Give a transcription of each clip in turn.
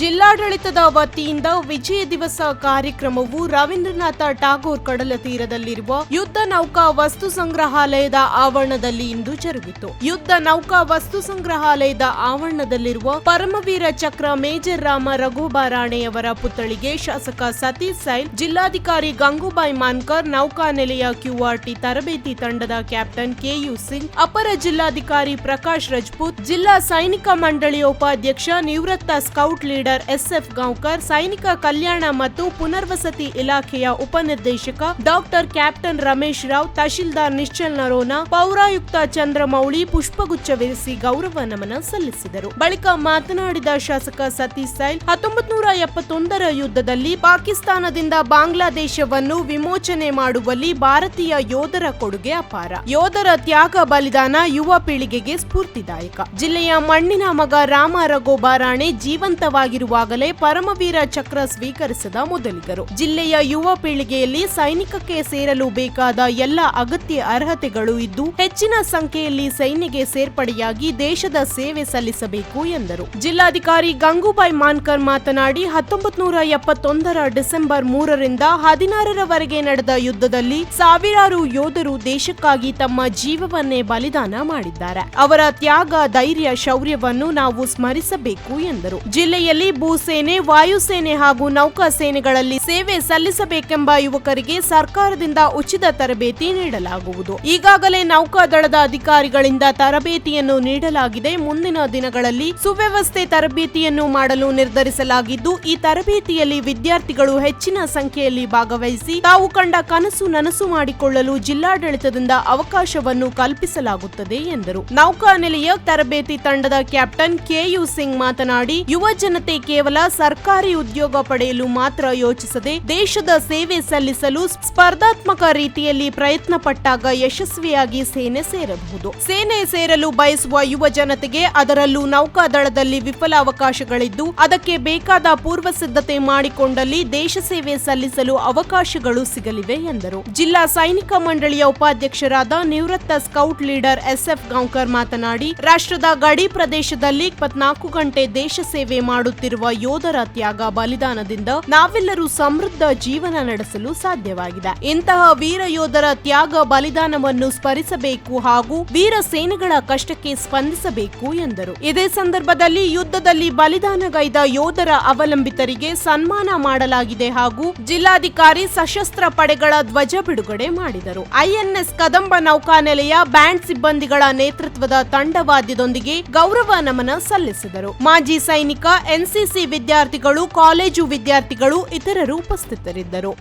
ಜಿಲ್ಲಾಡಳಿತದ ವತಿಯಿಂದ ವಿಜಯ ದಿವಸ ಕಾರ್ಯಕ್ರಮವು ರವೀಂದ್ರನಾಥ ಟಾಗೋರ್ ಕಡಲ ತೀರದಲ್ಲಿರುವ ಯುದ್ಧ ನೌಕಾ ವಸ್ತು ಸಂಗ್ರಹಾಲಯದ ಆವರಣದಲ್ಲಿ ಇಂದು ಜರುಗಿತು. ಯುದ್ಧ ನೌಕಾ ವಸ್ತು ಸಂಗ್ರಹಾಲಯದ ಆವರಣದಲ್ಲಿರುವ ಪರಮವೀರ ಚಕ್ರ ಮೇಜರ್ ರಾಮ ರಘುಬಾರಾಣೆಯವರ ಪುತ್ಥಳಿಗೆ ಶಾಸಕ ಸತೀಶ್ ಸೈಲ್, ಜಿಲ್ಲಾಧಿಕಾರಿ ಗಂಗೂಬಾಯಿ ಮಾನ್ಕರ್ ನೌಕಾನೆಲೆಯ ಕ್ಯೂಆರ್ಟಿ ತರಬೇತಿ ತಂಡದ ಕ್ಯಾಪ್ಟನ್ ಕೆಯು ಸಿಂಗ್, ಅಪರ ಜಿಲ್ಲಾಧಿಕಾರಿ ಪ್ರಕಾಶ್ ರಜಪೂತ್, ಜಿಲ್ಲಾ ಸೈನಿಕ ಮಂಡಳಿಯ ಉಪಾಧ್ಯಕ್ಷ ನಿವೃತ್ತ ಸ್ಕೌಟ್ ಲೀಡರ್ ಎಸ್ಎಫ್ ಗಾಂವ್ಕರ್, ಸೈನಿಕ ಕಲ್ಯಾಣ ಮತ್ತು ಪುನರ್ವಸತಿ ಇಲಾಖೆಯ ಉಪನಿರ್ದೇಶಕ ಡಾಕ್ಟರ್ ಕ್ಯಾಪ್ಟನ್ ರಮೇಶ್ ರಾವ್, ತಹಶೀಲ್ದಾರ್ ನಿಶ್ಚಲ್ ನರೋನಾ, ಪೌರಾಯುಕ್ತ ಚಂದ್ರಮೌಳಿ ಪುಷ್ಪಗುಚ್ಛವಿರಿಸಿ ಗೌರವ ನಮನ ಸಲ್ಲಿಸಿದರು. ಬಳಿಕ ಮಾತನಾಡಿದ ಶಾಸಕ ಸತೀಶ್ ಸೈಲ್ ಹತ್ತೊಂಬತ್ ನೂರ ಎಪ್ಪತ್ತೊಂದರ ಯುದ್ಧದಲ್ಲಿ ಪಾಕಿಸ್ತಾನದಿಂದ ಬಾಂಗ್ಲಾದೇಶವನ್ನು ವಿಮೋಚನೆ ಮಾಡುವಲ್ಲಿ ಭಾರತೀಯ ಯೋಧರ ಕೊಡುಗೆ ಅಪಾರ. ಯೋಧರ ತ್ಯಾಗ ಬಲಿದಾನ ಯುವ ಪೀಳಿಗೆಗೆ ಸ್ಫೂರ್ತಿದಾಯಕ. ಜಿಲ್ಲೆಯ ಮಣ್ಣಿನ ಮಗ ರಾಮ ರಘೋಬಾರಾಣೆ ಜೀವಂತವಾಗಿರುವಾಗಲೇ ಪರಮವೀರ ಚಕ್ರ ಸ್ವೀಕರಿಸಿದ ಮೊದಲಿಗರು. ಜಿಲ್ಲೆಯ ಯುವ ಪೀಳಿಗೆಯಲ್ಲಿ ಸೈನಿಕಕ್ಕೆ ಸೇರಲು ಬೇಕಾದ ಎಲ್ಲ ಅಗತ್ಯ ಅರ್ಹತೆಗಳು ಇದ್ದು, ಹೆಚ್ಚಿನ ಸಂಖ್ಯೆಯಲ್ಲಿ ಸೈನ್ಯಗೆ ಸೇರ್ಪಡೆಯಾಗಿ ದೇಶದ ಸೇವೆ ಸಲ್ಲಿಸಬೇಕು ಎಂದರು. ಜಿಲ್ಲಾಧಿಕಾರಿ ಗಂಗೂಬಾಯಿ ಮಾನ್ಕರ್ ಮಾತನಾಡಿ ಹತ್ತೊಂಬತ್ ನೂರ ಎಪ್ಪತ್ತೊಂದರ ಡಿಸೆಂಬರ್ ಮೂರರಿಂದ ಹದಿನಾರರವರೆಗೆ ನಡೆದ ಯುದ್ಧದಲ್ಲಿ ಸಾವಿರಾರು ಯೋಧರು ದೇಶಕ್ಕಾಗಿ ತಮ್ಮ ಜೀವವನ್ನೇ ಬಲಿದಾನ ಮಾಡಿದ್ದಾರೆ. ಅವರ ತ್ಯಾಗ, ಧೈರ್ಯ, ಶೌರ್ಯವನ್ನು ನಾವು ಸ್ಮರಿಸಬೇಕು ಎಂದರು. ಜಿಲ್ಲೆಯಲ್ಲಿ ಭೂಸೇನೆ, ವಾಯುಸೇನೆ ಹಾಗೂ ನೌಕಾ ಸೇನೆಗಳಲ್ಲಿ ಸೇವೆ ಸಲ್ಲಿಸಬೇಕೆಂಬ ಯುವಕರಿಗೆ ಸರ್ಕಾರದಿಂದ ಉಚಿತ ತರಬೇತಿ ನೀಡಲಾಗುವುದು. ಈಗಾಗಲೇ ನೌಕಾದಳದ ಅಧಿಕಾರಿಗಳಿಂದ ತರಬೇತಿಯನ್ನು ನೀಡಲಾಗಿದೆ. ಮುಂದಿನ ದಿನಗಳಲ್ಲಿ ಸುವ್ಯವಸ್ಥೆ ತರಬೇತಿಯನ್ನು ಮಾಡಲು ನಿರ್ಧರಿಸಲಾಗಿದ್ದು, ಈ ತರಬೇತಿಯಲ್ಲಿ ವಿದ್ಯಾರ್ಥಿಗಳು ಹೆಚ್ಚಿನ ಸಂಖ್ಯೆಯಲ್ಲಿ ಭಾಗವಹಿಸಿ ತಾವು ಕಂಡ ಕನಸು ನನಸು ಮಾಡಿಕೊಳ್ಳಲು ಜಿಲ್ಲಾಡಳಿತದಿಂದ ಅವಕಾಶವನ್ನು ಕಲ್ಪಿಸಲಾಗುತ್ತದೆ ಎಂದರು. ನೌಕಾನೆಲೆಯ ತರಬೇತಿ ತಂಡದ ಕ್ಯಾಪ್ಟನ್ ಕೆಯು ಸಿಂಗ್ ಮಾತನಾಡಿ, ಯುವ ಜನತೆ ಕೇವಲ ಸರ್ಕಾರಿ ಉದ್ಯೋಗ ಪಡೆಯಲು ಮಾತ್ರ ಯೋಚಿಸದೆ ದೇಶದ ಸೇವೆ ಸಲ್ಲಿಸಲು ಸ್ಪರ್ಧಾತ್ಮಕ ರೀತಿಯಲ್ಲಿ ಪ್ರಯತ್ನ ಪಟ್ಟಾಗ ಯಶಸ್ವಿಯಾಗಿ ಸೇನೆ ಸೇರಬಹುದು. ಸೇನೆ ಸೇರಲು ಬಯಸುವ ಯುವ ಜನತೆಗೆ ಅದರಲ್ಲೂ ನೌಕಾದಳದಲ್ಲಿ ವಿಫಲ ಅವಕಾಶಗಳಿದ್ದು ಅದಕ್ಕೆ ಬೇಕಾದ ಪೂರ್ವ ಸಿದ್ಧತೆ ಮಾಡಿಕೊಂಡಲ್ಲಿ ದೇಶ ಸೇವೆ ಸಲ್ಲಿಸಲು ಅವಕಾಶಗಳು ಸಿಗಲಿವೆ ಎಂದರು. ಜಿಲ್ಲಾ ಸೈನಿಕ ಮಂಡಳಿಯ ಉಪಾಧ್ಯಕ್ಷರಾದ ನಿವೃತ್ತ ಸ್ಕೌಟ್ ಲೀಡರ್ ಎಸ್ಎಫ್ ಗಾಂವ್ಕರ್ ಮಾತನಾಡಿ, ರಾಷ್ಟ್ರದ ಗಡಿ ಪ್ರದೇಶದಲ್ಲಿ ಇಪ್ಪತ್ನಾಲ್ಕು ಗಂಟೆ ದೇಶ ಸೇವೆ ಮಾಡುತ್ತಿರುವ ಯೋಧರ ತ್ಯಾಗ ಬಲಿದಾನದಿಂದ ನಾವೆಲ್ಲರೂ ಸಮೃದ್ಧ ಜೀವನ ನಡೆಸಲು ಸಾಧ್ಯವಾಗಿದೆ. ಇಂತಹ ವೀರ ಯೋಧರ ತ್ಯಾಗ ಬಲಿದಾನವನ್ನು ಸ್ಮರಿಸಬೇಕು ಹಾಗೂ ವೀರ ಸೇನೆಗಳ ಕಷ್ಟಕ್ಕೆ ಸ್ಪಂದಿಸಬೇಕು ಎಂದರು. ಇದೇ ಸಂದರ್ಭದಲ್ಲಿ ಯುದ್ಧದಲ್ಲಿ ಬಲಿದಾನಗೈದ ಯೋಧರ ಅವಲಂಬಿತರಿಗೆ ಸನ್ಮಾನ ಮಾಡಲಾಗಿದೆ ಹಾಗೂ ಜಿಲ್ಲಾಧಿಕಾರಿ ಸಶಸ್ತ್ರ ಪಡೆಗಳ ಧ್ವಜ ಬಿಡುಗಡೆ ಮಾಡಿದರು. ಐಎನ್ಎಸ್ ಕದಂಬ ನೌಕಾನೆಲೆಯ ಬ್ಯಾಂಡ್ ಸಿಬ್ಬಂದಿಗಳ ನೇತೃತ್ವದ ತಂಡವಾದ್ಯದೊಂದಿಗೆ ಗೌರವ ನಮನ ಸಲ್ಲಿಸಿದರು. ಮಾಜಿ ಸೈನಿಕ ಎನ್ಸಿಸಿ ವಿದ್ಯಾರ್ಥಿಗಳು ಕಾಲೇಜು ವಿದ್ಯಾರ್ಥಿಗಳು ಇತರರು ಉಪಸ್ಥಿತರಿದ್ದರು.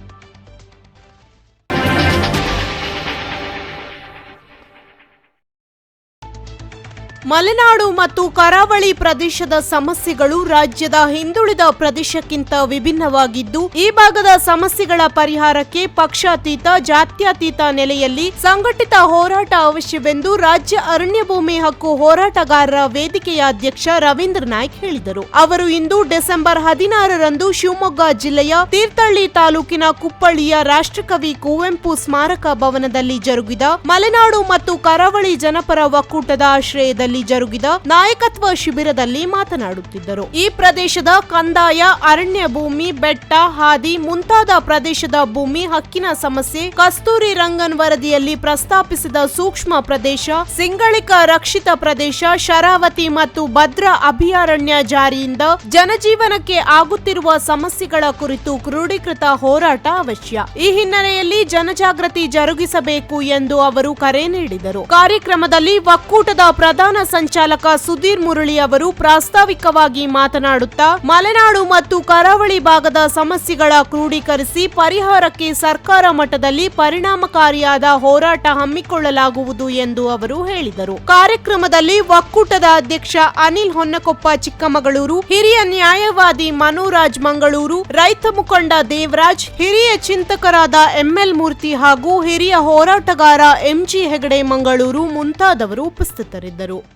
ಮಲೆನಾಡು ಮತ್ತು ಕರಾವಳಿ ಪ್ರದೇಶದ ಸಮಸ್ಯೆಗಳು ರಾಜ್ಯದ ಹಿಂದುಳಿದ ಪ್ರದೇಶಕ್ಕಿಂತ ವಿಭಿನ್ನವಾಗಿದ್ದು, ಈ ಭಾಗದ ಸಮಸ್ಯೆಗಳ ಪರಿಹಾರಕ್ಕೆ ಪಕ್ಷಾತೀತ, ಜಾತ್ಯತೀತ ನೆಲೆಯಲ್ಲಿ ಸಂಘಟಿತ ಹೋರಾಟ ಅವಶ್ಯವೆಂದು ರಾಜ್ಯ ಅರಣ್ಯ ಭೂಮಿ ಹಕ್ಕು ಹೋರಾಟಗಾರರ ವೇದಿಕೆಯ ಅಧ್ಯಕ್ಷ ರವೀಂದ್ರ ನಾಯ್ಕ ಹೇಳಿದರು. ಅವರು ಇಂದು ಡಿಸೆಂಬರ್ ಹದಿನಾರರಂದು ಶಿವಮೊಗ್ಗ ಜಿಲ್ಲೆಯ ತೀರ್ಥಹಳ್ಳಿ ತಾಲೂಕಿನ ಕುಪ್ಪಳ್ಳಿಯ ರಾಷ್ಟ್ರಕವಿ ಕುವೆಂಪು ಸ್ಮಾರಕ ಭವನದಲ್ಲಿ ಜರುಗಿದ ಮಲೆನಾಡು ಮತ್ತು ಕರಾವಳಿ ಜನಪರ ಒಕ್ಕೂಟದ ಆಶ್ರಯದಲ್ಲಿ ಜರುಗಿದ ನಾಯಕತ್ವ ಶಿಬಿರದಲ್ಲಿ ಮಾತನಾಡುತ್ತಿದ್ದರು. ಈ ಪ್ರದೇಶದ ಕಂದಾಯ, ಅರಣ್ಯ ಭೂಮಿ, ಬೆಟ್ಟ, ಹಾದಿ ಮುಂತಾದ ಪ್ರದೇಶದ ಭೂಮಿ ಹಕ್ಕಿನ ಸಮಸ್ಯೆ ಕಸ್ತೂರಿ ರಂಗನ್ ವರದಿಯಲ್ಲಿ ಪ್ರಸ್ತಾಪಿಸಿದ ಸೂಕ್ಷ್ಮ ಪ್ರದೇಶ, ಸಿಂಗಳಿಕ ರಕ್ಷಿತ ಪ್ರದೇಶ, ಶರಾವತಿ ಮತ್ತು ಭದ್ರಾ ಅಭಯಾರಣ್ಯ ಜಾರಿಯಿಂದ ಜನಜೀವನಕ್ಕೆ ಆಗುತ್ತಿರುವ ಸಮಸ್ಯೆಗಳ ಕುರಿತು ಕ್ರೋಢೀಕೃತ ಹೋರಾಟ ಅವಶ್ಯ. ಈ ಹಿನ್ನೆಲೆಯಲ್ಲಿ ಜನಜಾಗೃತಿ ಜರುಗಿಸಬೇಕು ಎಂದು ಅವರು ಕರೆ ನೀಡಿದರು. ಕಾರ್ಯಕ್ರಮದಲ್ಲಿ ಒಕ್ಕೂಟದ ಪ್ರಧಾನ ಸಂಚಾಲಕ ಸುಧೀರ್ ಮುರಳಿ ಅವರು ಪ್ರಾಸ್ತಾವಿಕವಾಗಿ ಮಾತನಾಡುತ್ತಾ, ಮಲೆನಾಡು ಮತ್ತು ಕರಾವಳಿ ಭಾಗದ ಸಮಸ್ಯೆಗಳ ಕ್ರೋಢೀಕರಿಸಿ ಪರಿಹಾರಕ್ಕೆ ಸರ್ಕಾರ ಮಟ್ಟದಲ್ಲಿ ಪರಿಣಾಮಕಾರಿಯಾದ ಹೋರಾಟ ಹಮ್ಮಿಕೊಳ್ಳಲಾಗುವುದು ಎಂದು ಅವರು ಹೇಳಿದರು. ಕಾರ್ಯಕ್ರಮದಲ್ಲಿ ಒಕ್ಕೂಟದ ಅಧ್ಯಕ್ಷ ಅನಿಲ್ ಹೊನ್ನಕೊಪ್ಪ ಚಿಕ್ಕಮಗಳೂರು, ಹಿರಿಯ ನ್ಯಾಯವಾದಿ ಮನೋರಾಜ್ ಮಂಗಳೂರು, ರೈತ ಮುಖಂಡ ದೇವರಾಜ್, ಹಿರಿಯ ಚಿಂತಕರಾದ ಎಂಎಲ್ ಮೂರ್ತಿ ಹಾಗೂ ಹಿರಿಯ ಹೋರಾಟಗಾರ ಎಂಜಿ ಹೆಗಡೆ ಮಂಗಳೂರು ಮುಂತಾದವರು ಉಪಸ್ಥಿತರಿದ್ದರು.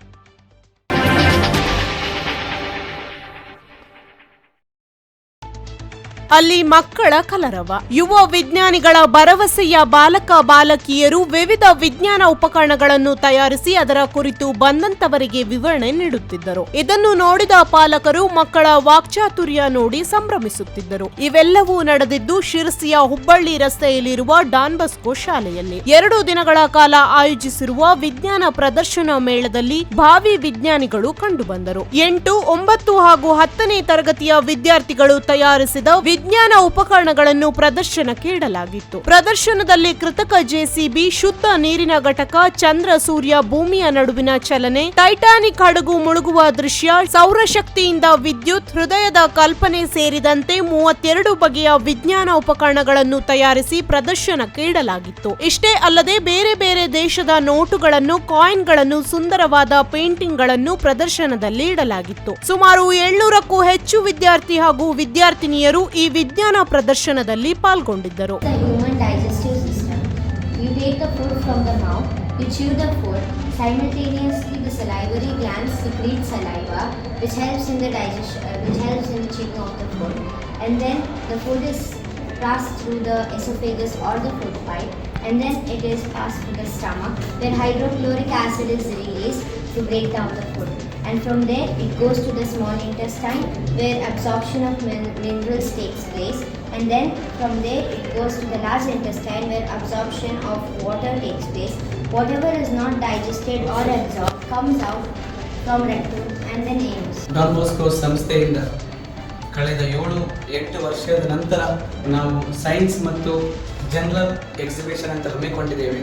ಅಲ್ಲಿ ಮಕ್ಕಳ ಕಲರವ. ಯುವ ವಿಜ್ಞಾನಿಗಳ ಭರವಸೆಯ ಬಾಲಕ ಬಾಲಕಿಯರು ವಿವಿಧ ವಿಜ್ಞಾನ ಉಪಕರಣಗಳನ್ನು ತಯಾರಿಸಿ ಅದರ ಕುರಿತು ಬಂದಂತವರಿಗೆ ವಿವರಣೆ ನೀಡುತ್ತಿದ್ದರು. ಇದನ್ನು ನೋಡಿದ ಪಾಲಕರು ಮಕ್ಕಳ ವಾಕ್ಚಾತುರ್ಯ ನೋಡಿ ಸಂಭ್ರಮಿಸುತ್ತಿದ್ದರು. ಇವೆಲ್ಲವೂ ನಡೆದಿದ್ದು ಶಿರಸಿಯ ಹುಬ್ಬಳ್ಳಿ ರಸ್ತೆಯಲ್ಲಿರುವ ಡಾನ್ ಬಸ್ಕೋ ಶಾಲೆಯಲ್ಲಿ. ಎರಡು ದಿನಗಳ ಕಾಲ ಆಯೋಜಿಸಿರುವ ವಿಜ್ಞಾನ ಪ್ರದರ್ಶನ ಮೇಳದಲ್ಲಿ ಭಾವಿ ವಿಜ್ಞಾನಿಗಳು ಕಂಡುಬಂದರು. ಎಂಟು, ಒಂಬತ್ತು ಹಾಗೂ ಹತ್ತನೇ ತರಗತಿಯ ವಿದ್ಯಾರ್ಥಿಗಳು ತಯಾರಿಸಿದ ವಿಜ್ಞಾನ ಉಪಕರಣಗಳನ್ನು ಪ್ರದರ್ಶನಕ್ಕೆ ಇಡಲಾಗಿತ್ತು. ಪ್ರದರ್ಶನದಲ್ಲಿ ಕೃತಕ ಜೆಸಿಬಿ, ಶುದ್ಧ ನೀರಿನ ಘಟಕ, ಚಂದ್ರ, ಸೂರ್ಯ, ಭೂಮಿಯ ನಡುವಿನ ಚಲನೆ, ಟೈಟಾನಿಕ್ ಹಡಗು ಮುಳುಗುವ ದೃಶ್ಯ, ಸೌರಶಕ್ತಿಯಿಂದ ವಿದ್ಯುತ್, ಹೃದಯದ ಕಲ್ಪನೆ ಸೇರಿದಂತೆ ಮೂವತ್ತೆರಡು ಬಗೆಯ ವಿಜ್ಞಾನ ಉಪಕರಣಗಳನ್ನು ತಯಾರಿಸಿ ಪ್ರದರ್ಶನಕ್ಕೆ ಇಡಲಾಗಿತ್ತು. ಇಷ್ಟೇ ಅಲ್ಲದೆ ಬೇರೆ ಬೇರೆ ದೇಶದ ನೋಟುಗಳನ್ನು, ಕಾಯಿನ್ಗಳನ್ನು, ಸುಂದರವಾದ ಪೇಂಟಿಂಗ್ಗಳನ್ನು ಪ್ರದರ್ಶನದಲ್ಲಿ ಇಡಲಾಗಿತ್ತು. ಸುಮಾರು ಏಳ್ನೂರಕ್ಕೂ ಹೆಚ್ಚು ವಿದ್ಯಾರ್ಥಿ ಹಾಗೂ ವಿದ್ಯಾರ್ಥಿನಿಯರು ಈ ವಿಜ್ಞಾನ ಪ್ರದರ್ಶನದಲ್ಲಿ ಪಾಲ್ಗೊಂಡಿದ್ದರು the human digestive system. You take the food from the mouth, you chew the food, simultaneously the salivary glands secrete saliva, which helps in the digestion, uh, which helps in the chewing of the food, and then the food is passed through the esophagus or the food pipe, and then it is passed to the stomach, where hydrochloric acid is released to break down the food. And from there, it goes to the small intestine, where absorption of min- minerals takes place, and then from there it goes to the large intestine where absorption of water takes place. Whatever is not digested or absorbed comes out from rectum and then aims. Don Bosco ಸಂಸ್ಥೆಯಿಂದ ಕಳೆದ ಏಳು ಎಂಟು ವರ್ಷದ ನಂತರ ನಾವು science ಮತ್ತು general exhibition ಅಂತ ಹಮ್ಮಿಕೊಂಡಿದ್ದೇವೆ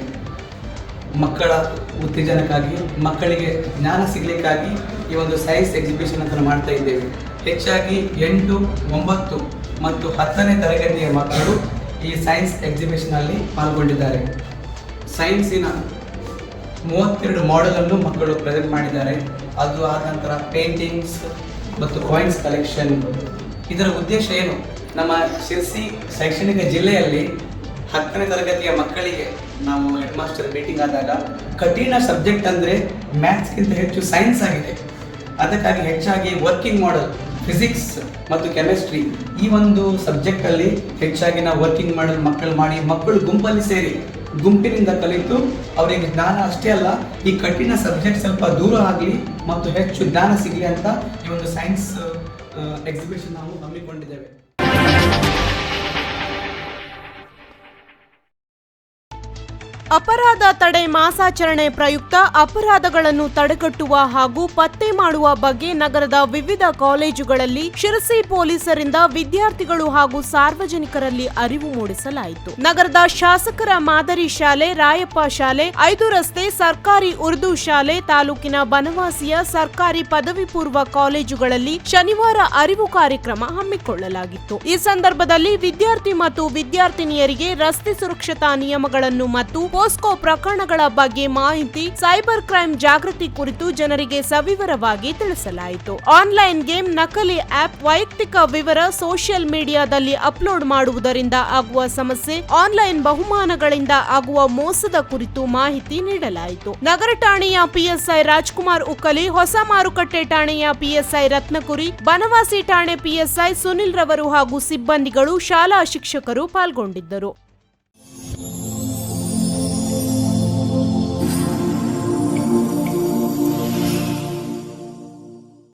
ಮಕ್ಕಳ ಉತ್ತೇಜನಕ್ಕಾಗಿ, ಮಕ್ಕಳಿಗೆ ಜ್ಞಾನ ಸಿಗಲಿಕ್ಕಾಗಿ ಈ ಒಂದು ಸೈನ್ಸ್ ಎಕ್ಸಿಬಿಷನ್ ಅಂತ ಮಾಡ್ತಾ ಇದ್ದೇವೆ. ಹೆಚ್ಚಾಗಿ ಎಂಟು, ಒಂಬತ್ತು ಮತ್ತು ಹತ್ತನೇ ತರಗತಿಯ ಮಕ್ಕಳು ಈ ಸೈನ್ಸ್ ಎಕ್ಸಿಬಿಷನಲ್ಲಿ ಪಾಲ್ಗೊಂಡಿದ್ದಾರೆ. ಸೈನ್ಸಿನ ಮೂವತ್ತೆರಡು ಮಾಡೆಲನ್ನು ಮಕ್ಕಳು ಪ್ರೆಸೆಂಟ್ ಮಾಡಿದ್ದಾರೆ. ಅದು ಆದ ನಂತರ ಪೇಂಟಿಂಗ್ಸ್ ಮತ್ತು ಕಾಯಿನ್ಸ್ ಕಲೆಕ್ಷನ್ ಇದರ ಉದ್ದೇಶ ಏನು? ನಮ್ಮ ಶಿರ್ಸಿ ಶೈಕ್ಷಣಿಕ ಜಿಲ್ಲೆಯಲ್ಲಿ ಹತ್ತನೇ ತರಗತಿಯ ಮಕ್ಕಳಿಗೆ ನಾವು ಹೆಡ್ ಮಾಸ್ಟರ್ ಮೀಟಿಂಗ್ ಆದಾಗ ಕಠಿಣ ಸಬ್ಜೆಕ್ಟ್ ಅಂದರೆ ಮ್ಯಾಥ್ಸ್ಗಿಂತ ಹೆಚ್ಚು ಸೈನ್ಸ್ ಆಗಿದೆ. ಅದಕ್ಕಾಗಿ ಹೆಚ್ಚಾಗಿ ವರ್ಕಿಂಗ್ ಮಾಡಲ್ ಫಿಸಿಕ್ಸ್ ಮತ್ತು ಕೆಮಿಸ್ಟ್ರಿ ಈ ಒಂದು ಸಬ್ಜೆಕ್ಟಲ್ಲಿ ಹೆಚ್ಚಾಗಿ ನಾವು ವರ್ಕಿಂಗ್ ಮಾಡಲ್ ಮಕ್ಕಳು ಮಾಡಿ ಮಕ್ಕಳು ಗುಂಪಲ್ಲಿ ಸೇರಿ ಗುಂಪಿನಿಂದ ಕಲಿತು ಅವರಿಗೆ ಜ್ಞಾನ ಅಷ್ಟೇ ಅಲ್ಲ, ಈ ಕಠಿಣ ಸಬ್ಜೆಕ್ಟ್ ಸ್ವಲ್ಪ ದೂರ ಆಗಲಿ ಮತ್ತು ಹೆಚ್ಚು ಜ್ಞಾನ ಸಿಗಲಿ ಅಂತ ಈ ಒಂದು ಸೈನ್ಸ್ ಎಕ್ಸಿಬಿಷನ್ ನಾವು ಹಮ್ಮಿಕೊಂಡಿದ್ದೇವೆ. ಅಪರಾಧ ತಡೆ ಮಾಸಾಚರಣೆ ಪ್ರಯುಕ್ತ ಅಪರಾಧಗಳನ್ನು ತಡೆಗಟ್ಟುವ ಹಾಗೂ ಪತ್ತೆ ಮಾಡುವ ಬಗ್ಗೆ ನಗರದ ವಿವಿಧ ಕಾಲೇಜುಗಳಲ್ಲಿ ಶಿರಸಿ ಪೊಲೀಸರಿಂದ ವಿದ್ಯಾರ್ಥಿಗಳು ಹಾಗೂ ಸಾರ್ವಜನಿಕರಲ್ಲಿ ಅರಿವು ಮೂಡಿಸಲಾಯಿತು. ನಗರದ ಶಾಸಕರ ಮಾದರಿ ಶಾಲೆ, ರಾಯಪ್ಪ ಶಾಲೆ, ಐದು ರಸ್ತೆ, ಸರ್ಕಾರಿ ಉರ್ದು ಶಾಲೆ ತಾಲೂಕಿನ ಬನವಾಸಿಯ ಸರ್ಕಾರಿ ಪದವಿ ಪೂರ್ವ ಕಾಲೇಜುಗಳಲ್ಲಿ ಶನಿವಾರ ಅರಿವು ಕಾರ್ಯಕ್ರಮ ಹಮ್ಮಿಕೊಳ್ಳಲಾಗಿತ್ತು. ಈ ಸಂದರ್ಭದಲ್ಲಿ ವಿದ್ಯಾರ್ಥಿ ಮತ್ತು ವಿದ್ಯಾರ್ಥಿನಿಯರಿಗೆ ರಸ್ತೆ ಸುರಕ್ಷತಾ ನಿಯಮಗಳನ್ನು ಮತ್ತು ಪೋಸ್ಕೋ ಪ್ರಕರಣಗಳ ಬಗ್ಗೆ ಮಾಹಿತಿ, ಸೈಬರ್ ಕ್ರೈಮ್ ಜಾಗೃತಿ ಕುರಿತು ಜನರಿಗೆ ಸವಿವರವಾಗಿ ತಿಳಿಸಲಾಯಿತು. ಆನ್ಲೈನ್ ಗೇಮ್ ನಕಲಿ ಆಪ್ ವೈಯಕ್ತಿಕ ವಿವರ ಸೋಷಿಯಲ್ ಮೀಡಿಯಾದಲ್ಲಿ ಅಪ್ಲೋಡ್ ಮಾಡುವುದರಿಂದ ಆಗುವ ಸಮಸ್ಯೆ, ಆನ್ಲೈನ್ ಬಹುಮಾನಗಳಿಂದ ಆಗುವ ಮೋಸದ ಕುರಿತು ಮಾಹಿತಿ ನೀಡಲಾಯಿತು. ನಗರ ಠಾಣೆಯ ಪಿಎಸ್ಐ ರಾಜ್ಕುಮಾರ್ ಉಕ್ಕಲಿ, ಹೊಸ ಮಾರುಕಟ್ಟೆ ಠಾಣೆಯ ಪಿಎಸ್ಐ ರತ್ನಕುರಿ, ಬನವಾಸಿ ಠಾಣೆ ಪಿಎಸ್ಐ ಸುನಿಲ್ ರವರು ಹಾಗೂ ಸಿಬ್ಬಂದಿಗಳು ಶಾಲಾ ಶಿಕ್ಷಕರು ಪಾಲ್ಗೊಂಡಿದ್ದರು.